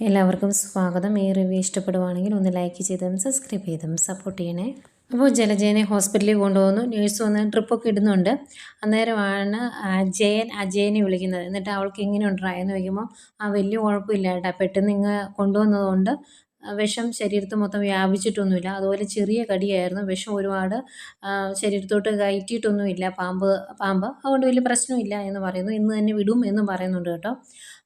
എല്ലാവർക്കും സ്വാഗതം. ഈ റിവ്യൂ ഇഷ്ടപ്പെടുവാണെങ്കിൽ ഒന്ന് ലൈക്ക് ചെയ്തും സബ്സ്ക്രൈബ് ചെയ്തും സപ്പോർട്ട് ചെയ്യണേ. അപ്പോൾ ജലജയനെ ഹോസ്പിറ്റലിൽ കൊണ്ടുപോകുന്നു നേഴ്സ് വന്ന് ട്രിപ്പൊക്കെ ഇടുന്നുണ്ട്. അന്നേരമാണ് അജയൻ അജയനെ വിളിക്കുന്നത്. എന്നിട്ട് അവൾക്ക് എങ്ങനെയുണ്ടാ? എന്ന് ചോദിക്കുമ്പോൾ ആ വലിയ കുഴപ്പമില്ല ഏട്ടാ. പെട്ടെന്ന് ഇങ്ങ് കൊണ്ടുവന്നതുകൊണ്ട് വിഷം ശരീരത്ത് മൊത്തം വ്യാപിച്ചിട്ടൊന്നുമില്ല. അതുപോലെ ചെറിയ കടിയായിരുന്നു. വിഷം ഒരുപാട് ശരീരത്തോട്ട് കയറ്റിയിട്ടൊന്നുമില്ല. പാമ്പ് പാമ്പ്. അതുകൊണ്ട് വലിയ പ്രശ്നമില്ല എന്ന് പറയുന്നു. ഇന്ന് തന്നെ വിടും എന്നും പറയുന്നുണ്ട് കേട്ടോ.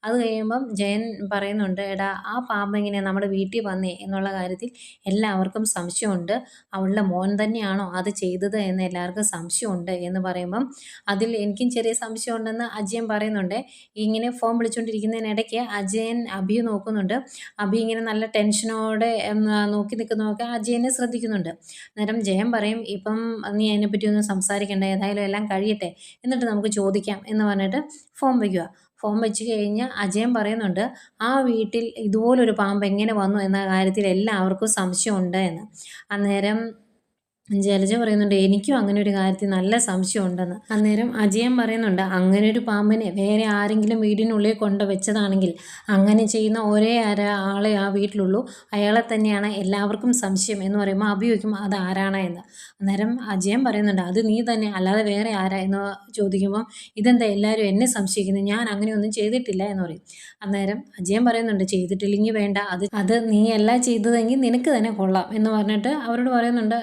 അത് കഴിയുമ്പം ജയൻ പറയുന്നുണ്ട് എടാ ആ പാമ്പ് എങ്ങനെയാണ് നമ്മുടെ വീട്ടിൽ വന്നേ? എന്നുള്ള കാര്യത്തിൽ എല്ലാവർക്കും സംശയമുണ്ട്. അവളുടെ മോൻ തന്നെയാണോ അത് ചെയ്തത് എന്ന് എല്ലാവർക്കും സംശയമുണ്ട് എന്ന് പറയുമ്പം അതിൽ എനിക്കും ചെറിയ സംശയമുണ്ടെന്ന് അജയൻ പറയുന്നുണ്ട്. ഇങ്ങനെ ഫോൺ വിളിച്ചുകൊണ്ടിരിക്കുന്നതിനിടയ്ക്ക് അജയൻ അഭി നോക്കുന്നുണ്ട്. അഭി ഇങ്ങനെ നല്ല ടെൻഷനോടെ നോക്കി നിൽക്കുന്നതൊക്കെ അജയനെ ശ്രദ്ധിക്കുന്നുണ്ട്. അന്നേരം ജയൻ പറയും ഇപ്പം നീ അതിനെപ്പറ്റി സംസാരിക്കേണ്ട ഏതായാലും എല്ലാം കഴിയട്ടെ. എന്നിട്ട് നമുക്ക് ചോദിക്കാം എന്ന് പറഞ്ഞിട്ട് ഫോം വയ്ക്കുക ഫോൺ വെച്ച് കഴിഞ്ഞ് അജയൻ പറയുന്നുണ്ട് ആ വീട്ടിൽ ഇതുപോലൊരു പാമ്പ് എങ്ങനെ വന്നു? എന്ന കാര്യത്തിൽ എല്ലാവർക്കും സംശയമുണ്ട് എന്ന്. അന്നേരം ജലജ പറയുന്നുണ്ട് എനിക്കും അങ്ങനെ ഒരു കാര്യത്തിൽ നല്ല സംശയം ഉണ്ടെന്ന് അന്നേരം അജയൻ പറയുന്നുണ്ട് അങ്ങനെ ഒരു പാമ്പിനെ വേറെ ആരെങ്കിലും വീടിനുള്ളിൽ കൊണ്ട് വെച്ചതാണെങ്കിൽ അങ്ങനെ ചെയ്യുന്ന ഒരേ ആര ആളെ ആ വീട്ടിലുള്ളൂ. അയാളെ തന്നെയാണ് എല്ലാവർക്കും സംശയം. എന്ന് പറയുമ്പോൾ അഭിയോഗിക്കും അത് ആരാണ് എന്ന്? അന്നേരം അജയൻ പറയുന്നുണ്ട് അത് നീ തന്നെ അല്ലാതെ വേറെ ആരാ? എന്ന് ചോദിക്കുമ്പോൾ ഇതെന്താ എല്ലാവരും എന്നെ സംശയിക്കുന്നത് ഞാൻ അങ്ങനെയൊന്നും ചെയ്തിട്ടില്ല എന്ന് പറയും. അന്നേരം അജയൻ പറയുന്നുണ്ട് ചെയ്തിട്ടില്ലെങ്കിൽ വേണ്ട അത് അത് നീ അല്ല ചെയ്തതെങ്കിൽ നിനക്ക് തന്നെ കൊള്ളാം എന്ന് പറഞ്ഞിട്ട് അവരോട് പറയുന്നുണ്ട്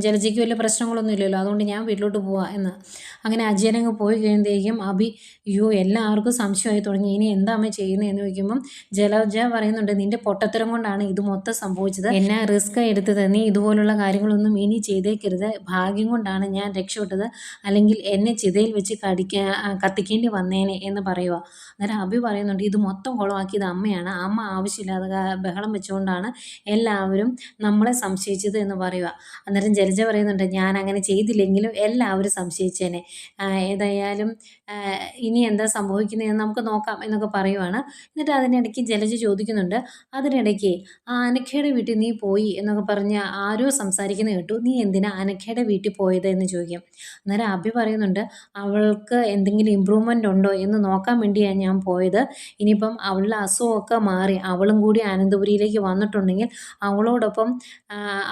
ജലജയ്ക്ക് വലിയ പ്രശ്നങ്ങളൊന്നും ഇല്ലല്ലോ അതുകൊണ്ട് ഞാൻ വീട്ടിലോട്ട് പോവാം എന്ന്. അങ്ങനെ അജയനങ്ങ് പോയി കഴിയുമ്പോഴേക്കും അഭി അയ്യോ എല്ലാവർക്കും സംശയമായി തുടങ്ങി. ഇനി എന്താ അമ്മ ചെയ്യുന്നത് എന്ന് ചോദിക്കുമ്പം ജലജ പറയുന്നുണ്ട് നിന്റെ പൊട്ടത്തരം കൊണ്ടാണ് ഇത് മൊത്തം സംഭവിച്ചത്. എന്നെ റിസ്ക് എടുത്തത്. നീ ഇതുപോലുള്ള കാര്യങ്ങളൊന്നും ഇനി ചെയ്തേക്കരുത്. ഭാഗ്യം കൊണ്ടാണ് ഞാൻ രക്ഷപ്പെട്ടത്. അല്ലെങ്കിൽ എന്നെ ചിതയിൽ വെച്ച് കടിക്കാ കത്തിക്കേണ്ടി വന്നേനെ എന്ന് പറയുക അന്നേരം അഭി പറയുന്നുണ്ട് ഇത് മൊത്തം കുളമാക്കിയത് അമ്മയാണ്. അമ്മ ആവശ്യമില്ലാതെ ബഹളം വെച്ചുകൊണ്ടാണ് എല്ലാവരും നമ്മളെ സംശയിച്ചത് എന്ന് പറയുക അന്നേരം ജലജ പറയുന്നുണ്ട് ഞാൻ അങ്ങനെ ചെയ്തില്ലെങ്കിലും എല്ലാവരും സംശയിച്ചേനെ. ഏതായാലും ഇനി എന്താ സംഭവിക്കുന്നതെന്ന് നമുക്ക് നോക്കാം എന്നൊക്കെ പറയുവാണ്. എന്നിട്ട് അതിനിടയ്ക്ക് ജലജ ചോദിക്കുന്നുണ്ട് അതിനിടയ്ക്ക് ആ അനഖയുടെ വീട്ടിൽ നീ പോയി? എന്നൊക്കെ പറഞ്ഞ് ആരോ സംസാരിക്കുന്നത് കേട്ടു. നീ എന്തിനാ അനഖയുടെ വീട്ടിൽ പോയത്? എന്ന് ചോദിക്കും. അന്നേരം അഭി പറയുന്നുണ്ട് അവൾക്ക് എന്തെങ്കിലും ഇമ്പ്രൂവ്മെന്റ് ഉണ്ടോ എന്ന് നോക്കാൻ വേണ്ടിയാണ് ഞാൻ പോയത്. ഇനിയിപ്പം അവളുടെ അസുഖമൊക്കെ മാറി. അവളും കൂടി അനന്തപുരിയിലേക്ക് വന്നിട്ടുണ്ടെങ്കിൽ അവളോടൊപ്പം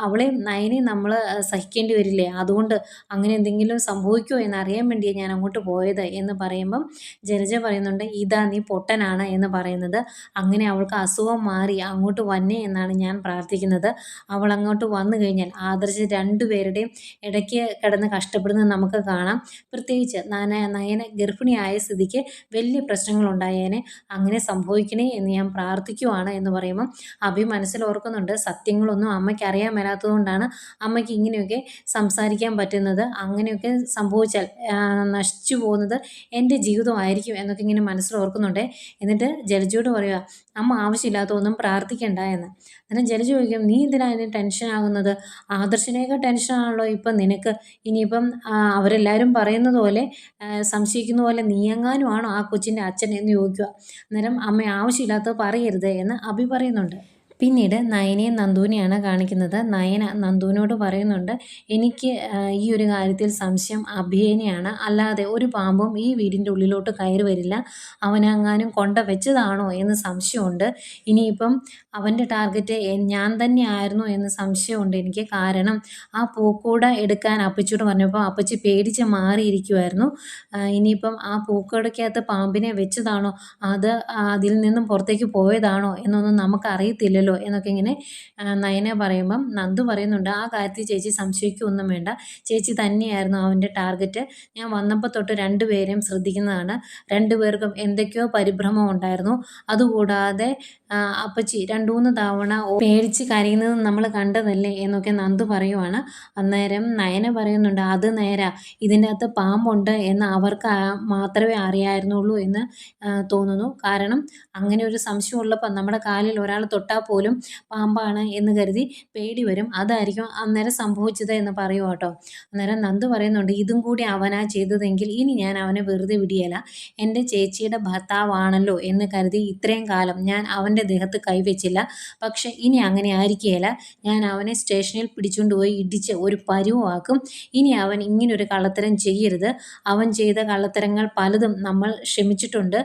അവളെയും നയനെയും നമ്മൾ സഹിക്കേണ്ടി വരില്ലേ? അതുകൊണ്ട് അങ്ങനെ എന്തെങ്കിലും സംഭവിക്കുമോ എന്ന് അറിയാൻ വേണ്ടിയാണ് ഞാൻ അങ്ങോട്ട് പോയത് എന്ന് പറയുമ്പം ജലജ പറയുന്നുണ്ട് ഇതാ നീ പൊട്ടനാണ് എന്ന് പറയുന്നത്. അങ്ങനെ അവൾക്ക് അസുഖം മാറി അങ്ങോട്ട് വന്നേ എന്നാണ് ഞാൻ പ്രാർത്ഥിക്കുന്നത്. അവൾ അങ്ങോട്ട് വന്നു കഴിഞ്ഞാൽ ആദർശ രണ്ടുപേരുടെയും ഇടയ്ക്ക് കിടന്ന് കഷ്ടപ്പെടുന്നത് നമുക്ക് കാണാം. പ്രത്യേകിച്ച് നാന നയന ഗർഭിണിയായ സ്ഥിതിക്ക് വലിയ പ്രശ്നങ്ങൾ ഉണ്ടായേനെ അങ്ങനെ സംഭവിക്കണേ എന്ന് ഞാൻ പ്രാർത്ഥിക്കുവാണ് എന്ന് പറയുമ്പം അഭി മനസ്സിൽ ഓർക്കുന്നുണ്ട് സത്യങ്ങളൊന്നും അമ്മയ്ക്ക് അറിയാൻ മേലാത്തതുകൊണ്ടാണ് അമ്മയ്ക്ക് ഇങ്ങനെയൊക്കെ സംസാരിക്കാൻ പറ്റുന്നത് അങ്ങനെയൊക്കെ സംഭവിച്ചാൽ നശിച്ചു പോകുന്നത് എന്റെ ജീവിതമായിരിക്കും എന്നൊക്കെ ഇങ്ങനെ മനസ്സിൽ ഓർക്കുന്നുണ്ട്. എന്നിട്ട് ജലജയോട് പറയുക അമ്മ ആവശ്യമില്ലാത്ത ഒന്നും പ്രാർത്ഥിക്കണ്ട എന്ന്. അന്നേരം ജലജ ചോദിക്കും നീ എന്തിനാണ് അതിന് ടെൻഷൻ ആകുന്നത്? ആദർശിനെയൊക്കെ ടെൻഷനാണല്ലോ ഇപ്പം നിനക്ക്. ഇനിയിപ്പം അവരെല്ലാവരും പറയുന്നത് പോലെ സംശയിക്കുന്ന പോലെ നീയെങ്ങാനും ആണോ ആ കൊച്ചിന്റെ അച്ഛൻ എന്ന് ചോദിക്കുക. അന്നേരം അമ്മ ആവശ്യമില്ലാത്തത് പറയരുത് എന്ന് അഭി പറയുന്നുണ്ട്. പിന്നീട് നയനയും നന്ദുവിനെയാണ് കാണിക്കുന്നത്. നയന നന്ദുവിനോട് പറയുന്നുണ്ട് എനിക്ക് ഈ ഒരു കാര്യത്തിൽ സംശയം അഭിയനെയാണ് അല്ലാതെ ഒരു പാമ്പും ഈ വീടിന്റെ ഉള്ളിലോട്ട് കയറി വരില്ല. അവനെങ്ങാനും കൊണ്ട വെച്ചതാണോ എന്ന് സംശയമുണ്ട്. ഇനിയിപ്പം അവന്റെ ടാർഗറ്റ് ഞാൻ തന്നെ ആയിരുന്നു എന്ന് സംശയമുണ്ട് എനിക്ക്. കാരണം ആ പൂക്കൂട എടുക്കാൻ അപ്പച്ചിയോട് പറഞ്ഞപ്പോൾ അപ്പച്ചി പേടിച്ച് മാറിയിരിക്കുമായിരുന്നു ഇനിയിപ്പം ആ പൂക്കൂടയ്ക്കകത്ത് പാമ്പിനെ വെച്ചതാണോ? അത് അതിൽ നിന്നും പുറത്തേക്ക് പോയതാണോ? എന്നൊന്നും നമുക്കറിയത്തില്ലല്ലോ. ഉണ്ടല്ലോ എന്നൊക്കെ ഇങ്ങനെ നയന പറയുമ്പം നന്ദു പറയുന്നുണ്ട് ആ കാര്യത്തിൽ ചേച്ചി സംശയിക്കൊന്നും വേണ്ട. ചേച്ചി തന്നെയായിരുന്നു അവന്റെ ടാർഗറ്റ്. ഞാൻ വന്നപ്പോൾ തൊട്ട് രണ്ടുപേരെയും ശ്രദ്ധിക്കുന്നതാണ്. രണ്ടുപേർക്കും എന്തൊക്കെയോ പരിഭ്രമം ഉണ്ടായിരുന്നു. അതുകൂടാതെ അപ്പച്ചി രണ്ടു മൂന്ന് തവണ പേടിച്ച് കരയുന്നത് നമ്മൾ കണ്ടതല്ലേ? എന്നൊക്കെ നന്ദു പറയുവാണ്. അന്നേരം നയന പറയുന്നുണ്ട് അത് നേരാ. ഇതിന്റെ അകത്ത് പാമ്പുണ്ട് എന്ന് അവർക്ക് മാത്രമേ അറിയായിരുന്നുള്ളൂ എന്ന് തോന്നുന്നു. കാരണം അങ്ങനെ ഒരു സംശയം ഉള്ളപ്പോൾ നമ്മുടെ കാലിൽ ഒരാൾ തൊട്ടാൽ പോലും പാമ്പാണ് എന്ന് കരുതി പേടി വരും. അതായിരിക്കും അന്നേരം സംഭവിച്ചത് എന്ന് പറയും കേട്ടോ. അന്നേരം നന്ദു പറയുന്നുണ്ട് ഇതും കൂടി അവനാ ചെയ്തതെങ്കിൽ ഇനി ഞാൻ അവനെ വെറുതെ വിടിയല്ല എന്റെ ചേച്ചിയുടെ ഭർത്താവാണല്ലോ എന്ന് കരുതി ഇത്രയും കാലം ഞാൻ അവന്റെ ദേഹത്ത് കൈവച്ചില്ല. പക്ഷെ ഇനി അങ്ങനെ ആയിരിക്കുകയില്ല ഞാൻ അവനെ സ്റ്റേഷനിൽ പിടിച്ചുകൊണ്ട് പോയി ഇടിച്ച് ഒരു പരുവാക്കും ഇനി അവൻ ഇങ്ങനൊരു കള്ളത്തരം ചെയ്യരുത്. അവൻ ചെയ്ത കള്ളത്തരങ്ങൾ പലതും നമ്മൾ ക്ഷമിച്ചിട്ടുണ്ട്.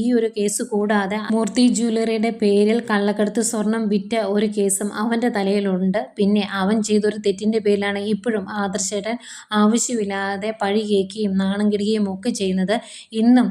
ഈ ഒരു കേസ് കൂടാതെ മൂർത്തി ജ്വല്ലറിയുടെ പേരിൽ കള്ളക്കടത്ത് സ്വർണം വിറ്റ ഒരു കേസും അവന്റെ തലയിലുണ്ട്. പിന്നെ അവൻ ചെയ്തൊരു തെറ്റിന്റെ പേരിലാണ് ഇപ്പോഴും ആദർശേട്ടൻ ആവശ്യമില്ലാതെ പഴി കേൾക്കുകയും നാണം കിടുകയും ഒക്കെ ചെയ്യുന്നത്. ഇന്നും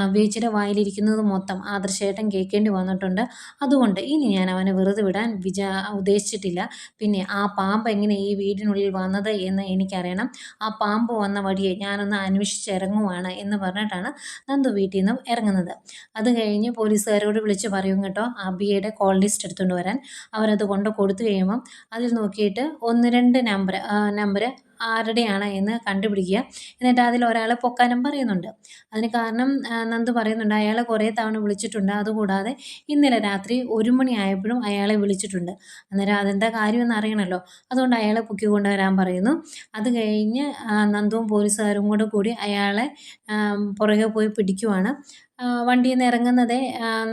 നവ്യേച്ചിയുടെ വായിലിരിക്കുന്നത് മൊത്തം ആദർശേട്ടൻ കേൾക്കേണ്ടി വന്നിട്ടുണ്ട്. അതുകൊണ്ട് ഇനി ഞാൻ അവനെ വെറുതെ വിടാൻ വിചാ ഉദ്ദേശിച്ചിട്ടില്ല. പിന്നെ ആ പാമ്പ് എങ്ങനെ ഈ വീടിനുള്ളിൽ വന്നത് എന്ന് എനിക്കറിയണം. ആ പാമ്പ് വന്ന വഴിയെ ഞാനൊന്ന് അന്വേഷിച്ചിറങ്ങുവാണ് എന്ന് പറഞ്ഞിട്ടാണ് നന്ദു വീട്ടിൽ നിന്നും ഇറങ്ങുന്നത്. അത് കഴിഞ്ഞ് പോലീസുകാരോട് വിളിച്ച് പറയും കേട്ടോ അബിയുടെ കോൾ ലിസ്റ്റ് എടുത്തുകൊണ്ട് വരാൻ അവരത് കൊണ്ട് കൊടുത്തു കഴിയുമ്പം അതിൽ നോക്കിയിട്ട് ഒന്ന് രണ്ട് നമ്പർ നമ്പർ ആരുടെയാണ് എന്ന് കണ്ടുപിടിക്കുക. എന്നിട്ട് അതിൽ ഒരാളെ പൊക്കാനും പറയുന്നുണ്ട്. അതിന് കാരണം നന്ദു പറയുന്നുണ്ട് അയാളെ കുറേ തവണ വിളിച്ചിട്ടുണ്ട്. അതുകൂടാതെ ഇന്നലെ രാത്രി ഒരു മണി ആയപ്പോഴും അയാളെ വിളിച്ചിട്ടുണ്ട്. അന്നേരം അതെന്താ കാര്യമെന്ന് അറിയണമല്ലോ അതുകൊണ്ട് അയാളെ പൊക്കി കൊണ്ടുവരാൻ പറയുന്നു. അത് കഴിഞ്ഞ് നന്ദുവും പോലീസുകാരും കൂടെ കൂടി അയാളെ പുറകെ പോയി പിടിക്കുവാണ്. വണ്ടിയിൽ നിന്ന് ഇറങ്ങുന്നതേ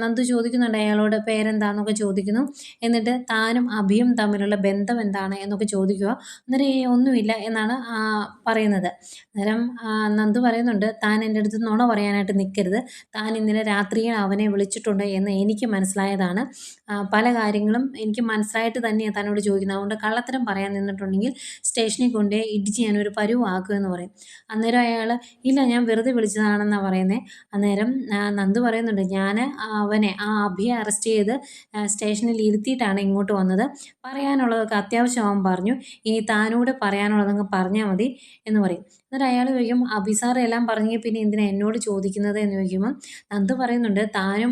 നന്ദു ചോദിക്കുന്നുണ്ട് അയാളോട് പേരെന്താന്നൊക്കെ ചോദിക്കുന്നു. എന്നിട്ട് താനും അഭിയും തമ്മിലുള്ള ബന്ധം എന്താണ് എന്നൊക്കെ ചോദിക്കുക അന്നേരം ഒന്നുമില്ല എന്നാണ് പറയുന്നത്. അന്നേരം നന്ദു പറയുന്നുണ്ട് താൻ എന്റെ അടുത്ത് നുണ പറയാനായിട്ട് നിൽക്കരുത് താൻ ഇന്നലെ രാത്രിയിൽ അവനെ വിളിച്ചിട്ടുണ്ട് എന്ന് എനിക്ക് മനസ്സിലായതാണ്. പല കാര്യങ്ങളും എനിക്ക് മനസ്സിലായിട്ട് തന്നെയാണ് തന്നോട് ചോദിക്കുന്നത്. അതുകൊണ്ട് കള്ളത്തരം പറയാൻ നിന്നിട്ടുണ്ടെങ്കിൽ സ്റ്റേഷനിൽ കൊണ്ട് ഇടിച്ച് ഞാനൊരു പരുവാക്കുമെന്ന് പറയും. അന്നേരം അയാൾ ഇല്ല ഞാൻ വെറുതെ വിളിച്ചതാണെന്നാണ് പറയുന്നത് അന്നേരം നന്ദു പറയുന്നുണ്ട് ഞാൻ അവനെ ആ അഭിയെ അറസ്റ്റ് ചെയ്ത് സ്റ്റേഷനിൽ ഇരുത്തിയിട്ടാണ് ഇങ്ങോട്ട് വന്നത്. പറയാനുള്ളതൊക്കെ അത്യാവശ്യം അവൻ പറഞ്ഞു. ഇനി താനൂടെ പറയാനുള്ളതങ്ങ് പറഞ്ഞാൽ മതി എന്ന് പറയും. എന്നിട്ട് അയാൾ ചോദിക്കും അഭിസാർ എല്ലാം പറഞ്ഞെങ്കിൽ പിന്നെ എന്തിനാ എന്നോട് ചോദിക്കുന്നത്? എന്ന് ചോദിക്കുമ്പം നന്ദു പറയുന്നുണ്ട് താനും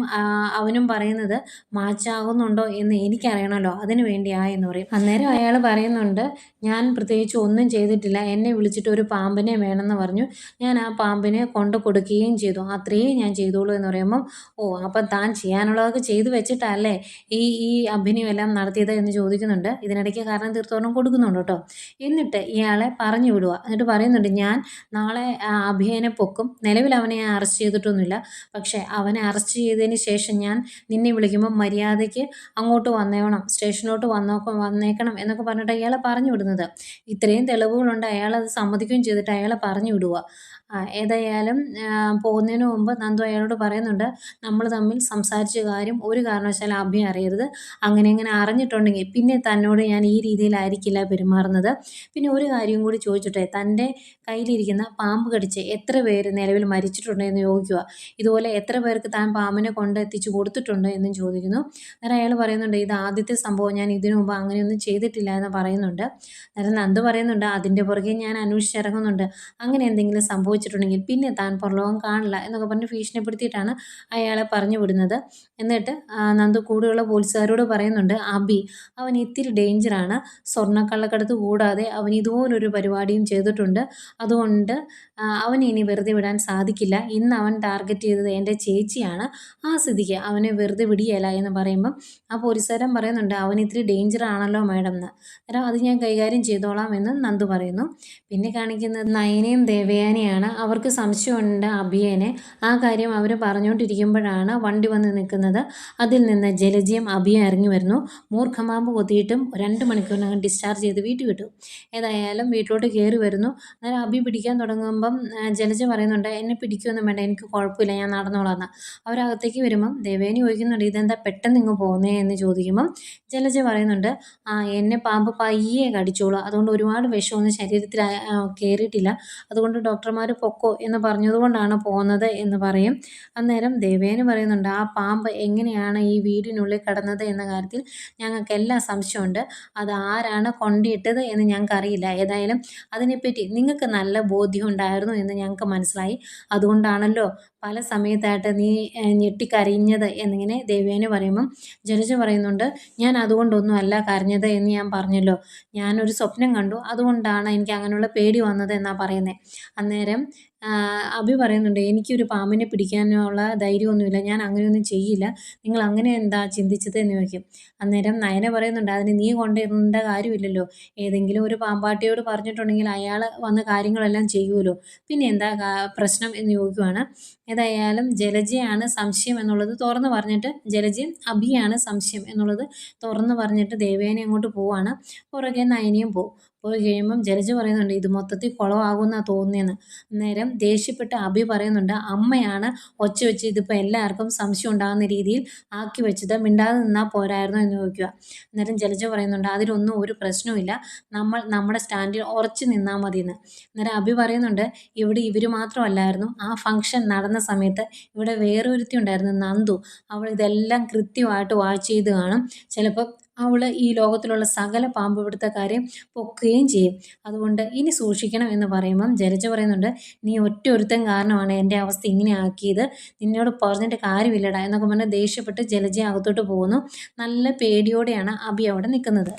അവനും പറയുന്നത് മാച്ചാകുന്നുണ്ടോ എന്ന് എനിക്കറിയണമല്ലോ അതിന് വേണ്ടിയാ എന്ന് പറയും. അന്നേരം അയാൾ പറയുന്നുണ്ട് ഞാൻ പ്രത്യേകിച്ച് ഒന്നും ചെയ്തിട്ടില്ല എന്നെ വിളിച്ചിട്ട് ഒരു പാമ്പിനെ വേണമെന്ന് പറഞ്ഞു. ഞാൻ ആ പാമ്പിനെ കൊണ്ടു കൊടുക്കുകയും ചെയ്തു. അത്രയും ഞാൻ ചെയ്തോളൂ എന്ന് പറയുമ്പം ഓ അപ്പം താൻ ചെയ്യാനുള്ളതൊക്കെ ചെയ്തു വെച്ചിട്ടല്ലേ ഈ ഈ അഭിനയം എല്ലാം നടത്തിയത്? എന്ന് ചോദിക്കുന്നുണ്ട്. ഇതിനിടയ്ക്ക് കാരണം തീർത്തോളം കൊടുക്കുന്നുണ്ട് കേട്ടോ. എന്നിട്ട് ഇയാളെ പറഞ്ഞു വിടുക എന്നിട്ട് പറയുന്നുണ്ട് ഞാൻ ഞാൻ നാളെ അഭിയനെ പൊക്കും. നിലവിൽ അവനെ ഞാൻ അറസ്റ്റ് ചെയ്തിട്ടൊന്നുമില്ല. പക്ഷേ അവനെ അറസ്റ്റ് ചെയ്തതിന് ശേഷം ഞാൻ നിന്നെ വിളിക്കുമ്പോൾ മര്യാദയ്ക്ക് അങ്ങോട്ട് വന്നേക്കണം സ്റ്റേഷനിലോട്ട് വന്നോക്ക വന്നേക്കണം എന്നൊക്കെ പറഞ്ഞിട്ട് അയാളെ പറഞ്ഞു വിടുന്നത്. ഇത്രയും തെളിവുകളുണ്ട്. അയാളത് സമ്മതിക്കുകയും ചെയ്തിട്ട് അയാളെ പറഞ്ഞു വിടുക. ഏതായാലും പോകുന്നതിന് മുമ്പ് നന്ദു അയാളോട് പറയുന്നുണ്ട് നമ്മൾ തമ്മിൽ സംസാരിച്ച കാര്യം ഒരു കാരണവശാലും അഭി അറിയരുത്. അങ്ങനെ ഇങ്ങനെ അറിഞ്ഞിട്ടുണ്ടെങ്കിൽ പിന്നെ തന്നോട് ഞാൻ ഈ രീതിയിലായിരിക്കില്ല പെരുമാറുന്നത്. പിന്നെ ഒരു കാര്യം കൂടി ചോദിച്ചിട്ടെ തന്റെ കയ്യിലിരിക്കുന്ന പാമ്പ് കടിച്ച് എത്ര പേര് നിലവിൽ മരിച്ചിട്ടുണ്ട് എന്ന് ചോദിക്കുക. ഇതുപോലെ എത്ര പേർക്ക് താൻ പാമ്പിനെ കൊണ്ട് എത്തിച്ചു കൊടുത്തിട്ടുണ്ട് എന്നും ചോദിക്കുന്നു. അന്നേരം അയാൾ പറയുന്നുണ്ട് ഇത് ആദ്യത്തെ സംഭവം. ഞാൻ ഇതിനു മുമ്പ് അങ്ങനെയൊന്നും ചെയ്തിട്ടില്ല എന്ന് പറയുന്നുണ്ട്. അന്നേരം നന്ദ് പറയുന്നുണ്ട് അതിന്റെ പുറകെ ഞാൻ അന്വേഷിച്ചിറങ്ങുന്നുണ്ട് അങ്ങനെ എന്തെങ്കിലും സംഭവിച്ചിട്ടുണ്ടെങ്കിൽ പിന്നെ താൻ പുറലോകം കാണില്ല എന്നൊക്കെ പറഞ്ഞ് ഭീഷണിപ്പെടുത്തിയിട്ടാണ് അയാളെ പറഞ്ഞു വിടുന്നത്. എന്നിട്ട് നന്ദു കൂടെയുള്ള പോലീസുകാരോട് പറയുന്നുണ്ട് അബി അവൻ ഇത്തിരി ഡേഞ്ചറാണ്. സ്വർണക്കള്ളക്കടത്ത് കൂടാതെ അവൻ ഇതുപോലൊരു പരിപാടിയും ചെയ്തിട്ടുണ്ട്. അതുകൊണ്ട് അവനെ ഇനി വെറുതെ വിടാൻ സാധിക്കില്ല. ഇന്ന് അവൻ ടാർഗറ്റ് ചെയ്തത് എന്റെ ചേച്ചിയാണ്. ആ സ്ഥിതിക്ക് അവനെ വെറുതെ വിടിയല്ല എന്ന് പറയുമ്പം ആ പോലീസുകാരൻ പറയുന്നുണ്ട് അവൻ ഇത്തിരി ഡേഞ്ചർ ആണല്ലോ മാഡം എന്ന് അന്നേരം അത് ഞാൻ കൈകാര്യം ചെയ്തോളാം എന്ന് നന്ദു പറയുന്നു. പിന്നെ കാണിക്കുന്നത് നയനയും ദേവയാനിയാണ്. അവർക്ക് സംശയമുണ്ട് അഭിയനെ. ആ കാര്യം അവർ പറഞ്ഞുകൊണ്ടിരിക്കുമ്പോഴാണ് വണ്ടി വന്ന് നിൽക്കുന്നത്. അതിൽ നിന്ന് ജലജയും അഭിയ ഇറങ്ങി വരുന്നു. മൂർഖമാമ്പ് കൊത്തിയിട്ടും രണ്ട് മണിക്കൂറിനകം ഡിസ്ചാർജ് ചെയ്ത് വീട്ടിൽ വിട്ടു. ഏതായാലും വീട്ടിലോട്ട് കയറി വരുന്നു. അന്നേരം അഭി പിടിക്കാൻ തുടങ്ങുമ്പം ജലജ പറയുന്നുണ്ട് എന്നെ പിടിക്കുമൊന്നും വേണ്ട എനിക്ക് കുഴപ്പമില്ല ഞാൻ നടന്നോളാം എന്ന് അവരകത്തേക്ക് വരുമ്പം ദേവേനി ചോദിക്കുന്നുണ്ട് ഇതെന്താ പെട്ടെന്ന് ഇങ്ങ് പോകുന്നേ എന്ന് ചോദിക്കുമ്പം ജലജ പറയുന്നുണ്ട് ആ എന്നെ പാമ്പ് പയ്യെ കടിച്ചോളൂ അതുകൊണ്ട് ഒരുപാട് വിഷമൊന്നും ശരീരത്തിൽ കയറിയിട്ടില്ല അതുകൊണ്ട് ഡോക്ടർമാർ പൊക്കോ എന്ന് പറഞ്ഞതുകൊണ്ടാണ് പോകുന്നത് എന്ന് പറയും. അന്നേരം ദേവേനി പറയുന്നുണ്ട് ആ പാമ്പ് എങ്ങനെയാണ് ഈ വീടിനുള്ളിൽ കടന്നത്? എന്ന കാര്യത്തിൽ ഞങ്ങൾക്ക് എല്ലാ സംശയമുണ്ട്. അത് ആരാണ് കൊണ്ടിട്ടത് എന്ന് ഞങ്ങൾക്കറിയില്ല. ഏതായാലും അതിനെപ്പറ്റി നിങ്ങൾക്ക് നല്ല ബോധ്യം ഉണ്ടായിരുന്നു എന്ന് ഞങ്ങൾക്ക് മനസ്സിലായി. അതുകൊണ്ടാണല്ലോ പല സമയത്തായിട്ട് നീ ഞെട്ടിക്കരഞ്ഞത് എന്നിങ്ങനെ ദേവേനെ പറയുമ്പം ജലജ പറയുന്നുണ്ട് ഞാൻ അതുകൊണ്ടൊന്നും അല്ല കരഞ്ഞത് എന്ന് ഞാൻ പറഞ്ഞല്ലോ. ഞാനൊരു സ്വപ്നം കണ്ടു. അതുകൊണ്ടാണ് എനിക്ക് അങ്ങനെയുള്ള പേടി വന്നത് എന്നാണ് പറയുന്നത് അന്നേരം അഭി പറയുന്നുണ്ട് എനിക്കൊരു പാമ്പിനെ പിടിക്കാനുള്ള ധൈര്യമൊന്നുമില്ല ഞാൻ അങ്ങനെയൊന്നും ചെയ്യില്ല. നിങ്ങൾ അങ്ങനെ എന്താ ചിന്തിച്ചത്? എന്ന് ചോദിക്കും. അന്നേരം നയന പറയുന്നുണ്ട് അതിന് നീ കൊണ്ടിടേണ്ട കാര്യമില്ലല്ലോ. ഏതെങ്കിലും ഒരു പാമ്പാട്ടിയോട് പറഞ്ഞിട്ടുണ്ടെങ്കിൽ അയാൾ വന്ന കാര്യങ്ങളെല്ലാം ചെയ്യുമല്ലോ പിന്നെ എന്താ പ്രശ്നം? എന്ന് ചോദിക്കുവാണ്. ഏതായാലും ജലജയാണ് സംശയം എന്നുള്ളത് തുറന്നു പറഞ്ഞിട്ട് ജലജയും അഭിയാണ് സംശയം എന്നുള്ളത് തുറന്നു പറഞ്ഞിട്ട് ദേവേനെ അങ്ങോട്ട് പോവാണ്. പുറകെ നയനിയും പോവും പോയി കഴിയുമ്പം ജലജ പറയുന്നുണ്ട് ഇത് മൊത്തത്തിൽ കുളമാകുമെന്നാണ് തോന്നിയെന്ന് നേരം ദേഷ്യപ്പെട്ട് അഭി പറയുന്നുണ്ട് അമ്മയാണ് ഒച്ച വെച്ച് ഇതിപ്പോൾ എല്ലാവർക്കും സംശയം ഉണ്ടാകുന്ന രീതിയിൽ ആക്കി വെച്ചത്. മിണ്ടാതെ നിന്നാൽ പോരായിരുന്നു? എന്ന് ചോദിക്കുക. അന്നേരം ജലജ പറയുന്നുണ്ട് അതിലൊന്നും ഒരു പ്രശ്നവുമില്ല നമ്മൾ നമ്മുടെ സ്റ്റാൻഡിൽ ഉറച്ചു നിന്നാൽ മതിയെന്ന്. നേരം അഭി പറയുന്നുണ്ട് ഇവിടെ ഇവർ മാത്രമല്ലായിരുന്നു. ആ ഫംഗ്ഷൻ നടന്ന സമയത്ത് ഇവിടെ വേറൊരുത്തി ഉണ്ടായിരുന്നു നന്ദു. അവൾ ഇതെല്ലാം കൃത്യമായിട്ട് വാച്ച് ചെയ്ത് കാണും. ചിലപ്പോൾ അവൾ ഈ ലോകത്തിലുള്ള സകല പിടുത്തക്കാരെയും പൊക്കുകയും ചെയ്യും. അതുകൊണ്ട് ഇനി സൂക്ഷിക്കണം എന്ന് പറയുമ്പം ജലജ പറയുന്നുണ്ട് നീ ഒറ്റ ഒരുത്തൻ കാരണമാണ് എന്റെ അവസ്ഥ ഇങ്ങനെ ആക്കിയത്. നിന്നോട് പറഞ്ഞിട്ട് കാര്യമില്ലടാ എന്നൊക്കെ പറഞ്ഞ് ദേഷ്യപ്പെട്ട് ജലജ അകത്തോട്ട് പോകുന്നു. നല്ല പേടിയോടെയാണ് അബി അവിടെ നിൽക്കുന്നത്.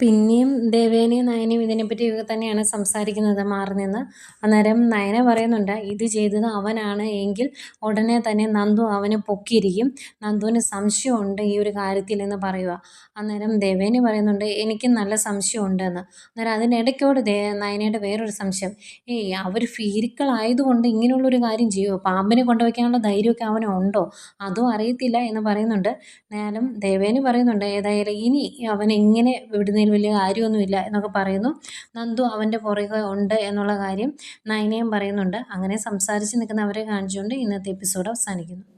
പിന്നെയും ദേവേനയും നയനയും ഇതിനെപ്പറ്റി തന്നെയാണ് സംസാരിക്കുന്നത് മാറി നിന്ന്. അന്നേരം നയന പറയുന്നുണ്ട് ഇത് ചെയ്തത് അവനാണ് എങ്കിൽ ഉടനെ തന്നെ നന്ദു അവനെ പൊക്കിയിരിക്കും. നന്ദുവിന് സംശയമുണ്ട് ഈ ഒരു കാര്യത്തിൽ എന്ന് പറയുക. അന്നേരം ദേവേനി പറയുന്നുണ്ട് എനിക്ക് നല്ല സംശയമുണ്ടെന്ന്. അന്നേരം അതിനിടയ്ക്കോട് ദേ നയനയുടെ വേറൊരു സംശയം. ഏയ് അവർ ഫീരിക്കളായതുകൊണ്ട് ഇങ്ങനെയുള്ളൊരു കാര്യം ചെയ്യുമോ പാമ്പിനെ കൊണ്ടുവയ്ക്കാനുള്ള ധൈര്യമൊക്കെ അവനുണ്ടോ അതും അറിയത്തില്ല? എന്ന് പറയുന്നുണ്ട്. എന്നാലും ദേവേനി പറയുന്നുണ്ട് ഏതായാലും ഇനി അവൻ ഇങ്ങനെ വിടുന്നതിൽ വലിയ കാര്യമൊന്നുമില്ല എന്നൊക്കെ പറയുന്നു. നന്ദു അവന്റെ പുറകെ ഉണ്ട് എന്നുള്ള കാര്യം നയനയും പറയുന്നുണ്ട്. അങ്ങനെ സംസാരിച്ച് നിൽക്കുന്നവരെ കാണിച്ചുകൊണ്ട് ഇന്നത്തെ എപ്പിസോഡ് അവസാനിക്കുന്നു.